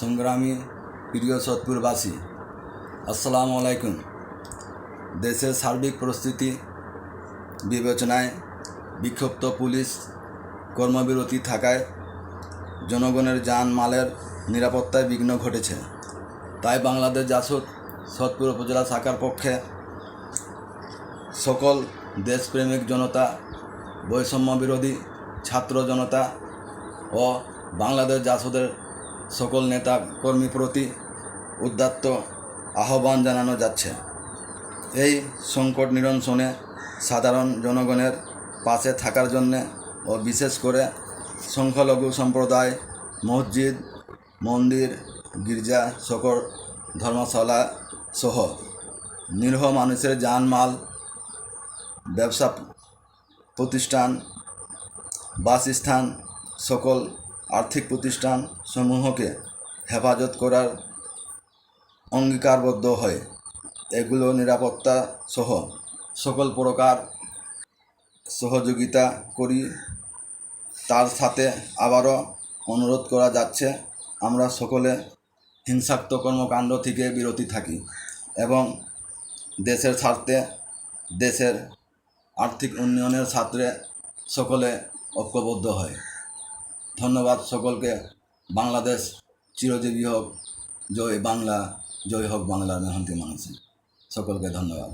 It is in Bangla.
সংগ্রামী প্রিয় সৎপুরবাসী, আসসালামু আলাইকুম। দেশের সার্বিক পরিস্থিতি বিবেচনায় বিক্ষুব্ধ পুলিশ কর্মবিরতি থাকায় জনগণের যান মালের নিরাপত্তায় বিঘ্ন ঘটেছে। তাই বাংলাদেশ জাসদ সৎপুর উপজেলা শাখার পক্ষে সকল দেশপ্রেমিক জনতা বৈষম্য বিরোধী ছাত্র জনতা ও বাংলাদেশ জাসদের সকল নেতা কর্মী প্রতি উদ্যাত্ত আহ্বান জানানো যাচ্ছে। এই সংকট নিরসনে সাধারণ জনগণের পাশে থাকার জন্যে ও বিশেষ করে সংখ্যালঘু সম্প্রদায়, মসজিদ, মন্দির, গির্জা, সকল ধর্মশালা সহ নিরীহ মানুষের জানমাল, ব্যবসা প্রতিষ্ঠান, বাসস্থান, সকল আর্থিক প্রতিষ্ঠান সমূহকে হেফাজত করার অঙ্গীকারবদ্ধ হয়। এগুলো নিরাপত্তা সহ সকল প্রকার সহযোগিতা করি। তার সাথে আবারও অনুরোধ করা যাচ্ছে, আমরা সকলে হিংসাত্মক কর্মকাণ্ড থেকে বিরতি থাকি এবং দেশের স্বার্থে দেশের আর্থিক উন্নয়নের ছাত্রে সকলে ঐক্যবদ্ধ হয়। ধন্যবাদ সকলকে। বাংলাদেশ চিরজীবী হোক। জয় বাংলা জয় হোক বাংলা মেহন্তি মানুষ সকলকে ধন্যবাদ।